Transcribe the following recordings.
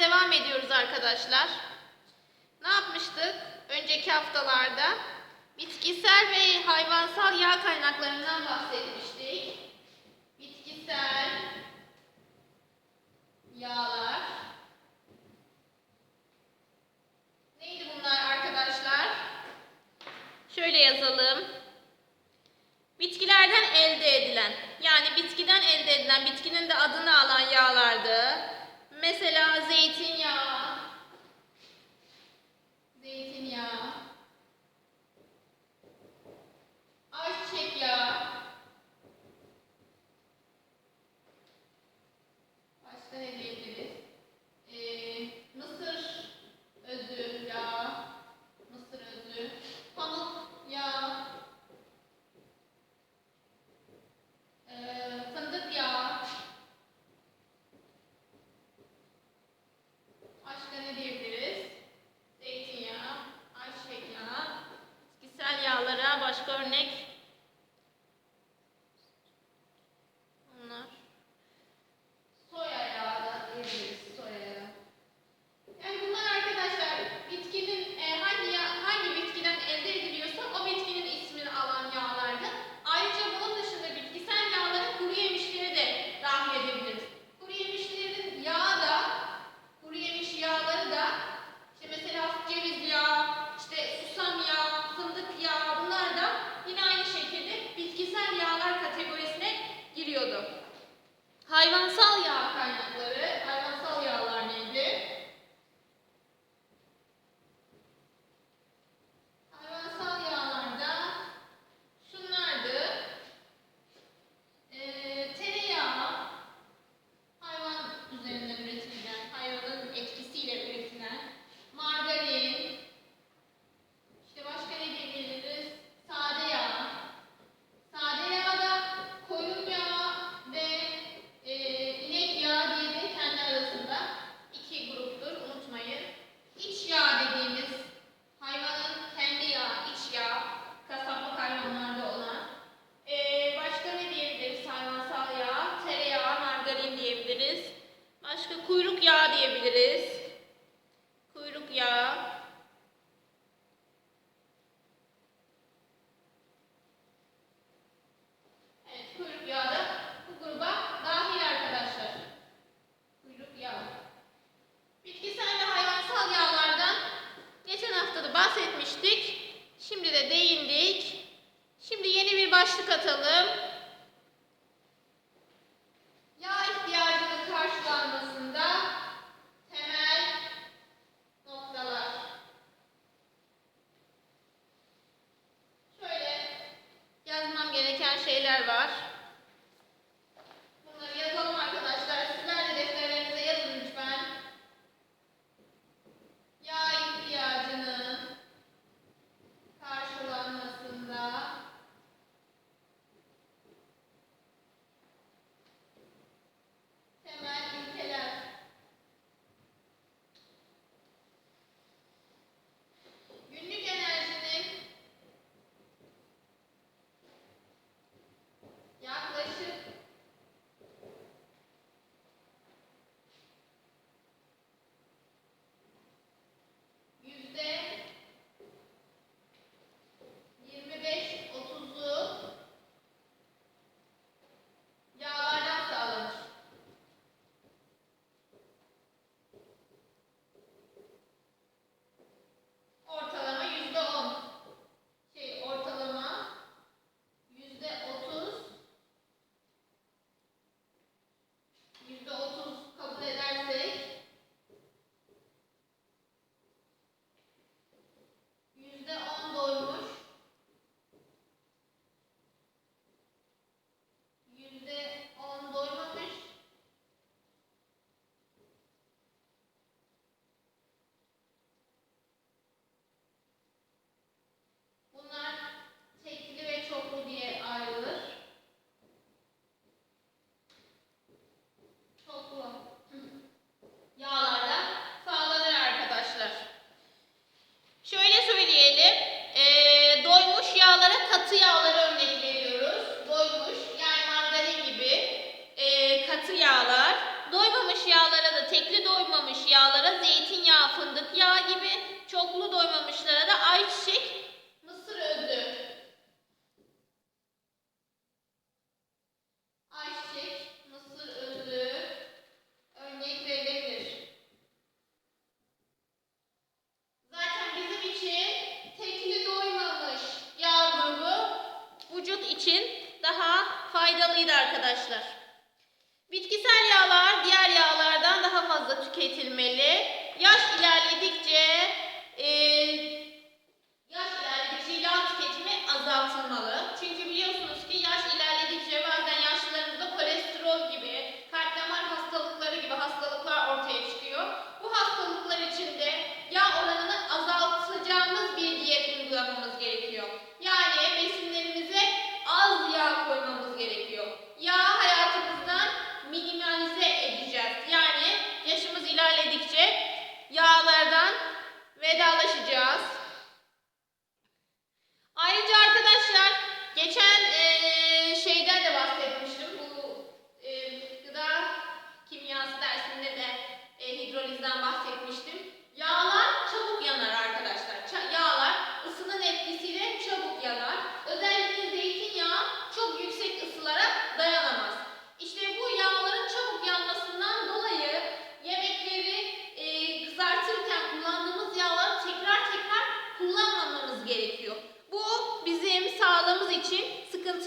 Devam ediyoruz arkadaşlar. Ne yapmıştık önceki haftalarda? Bitkisel ve hayvansal yağ kaynaklarından bahsetmiştik. Bitkisel yağlar. Neydi bunlar arkadaşlar? Şöyle yazalım. Bitkilerden elde edilen, yani bitkiden elde edilen, bitkinin de adını alan yağlardı. Mesela zeytinyağı, Nick.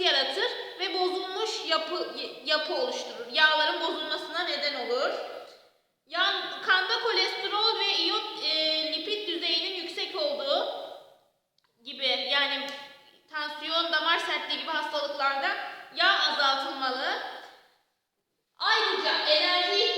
yaratır ve bozulmuş yapı, yapı oluşturur. Yağların bozulmasına neden olur. Yan, kanda kolesterol ve iyon e, lipid düzeyinin yüksek olduğu gibi yani tansiyon, damar sertliği gibi hastalıklarda yağ azaltılmalı. Ayrıca enerji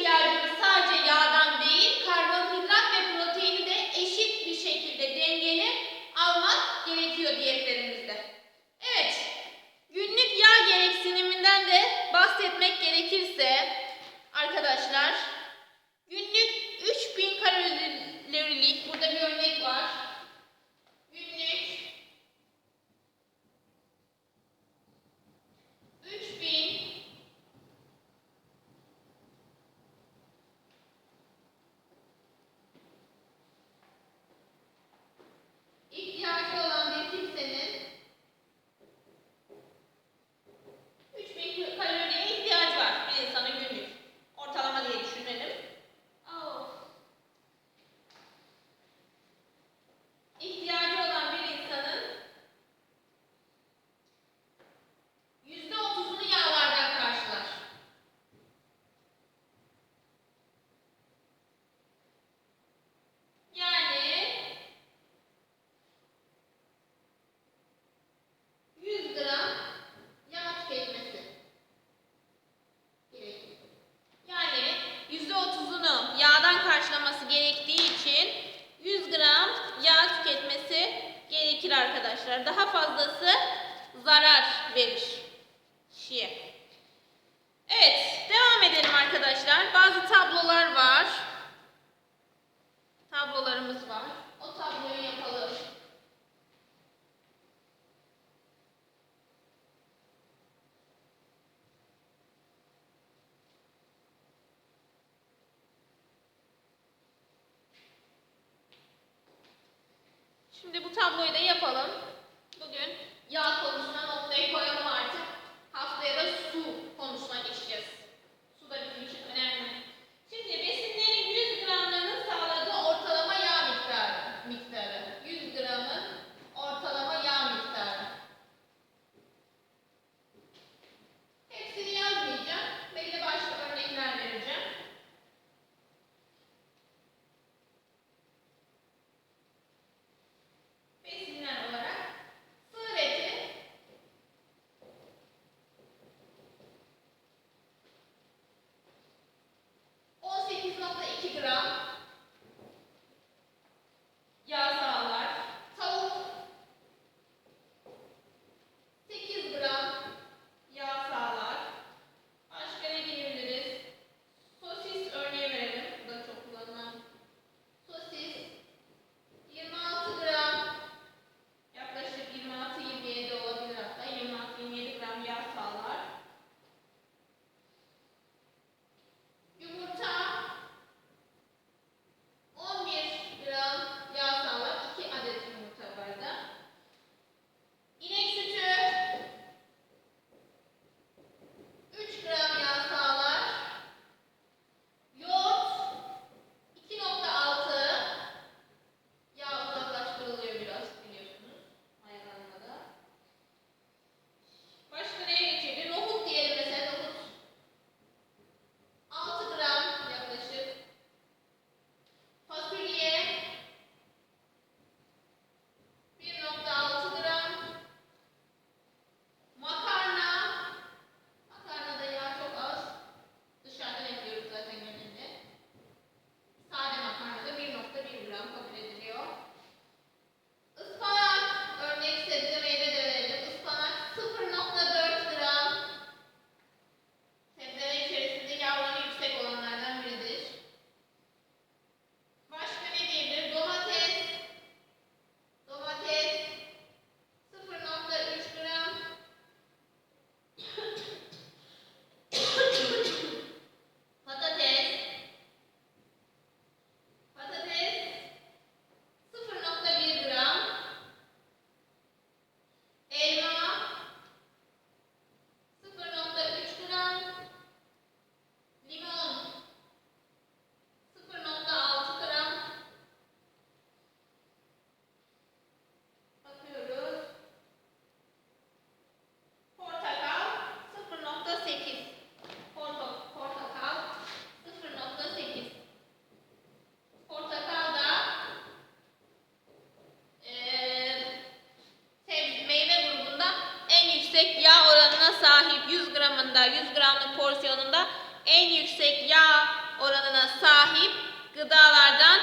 yoğurdunu yağdan karşılaması gerektiği için 100 gram yağ tüketmesi gerekir arkadaşlar. Daha fazlası zarar verir kişiye. Evet, devam edelim arkadaşlar. Bazı tablolar var. Tablolarımız var. O tabloyu yapalım. Şimdi bu tabloyu da yapalım. Bugün yaz sahip 100 gramında 100 gramlık porsiyonunda en yüksek yağ oranına sahip gıdalardan.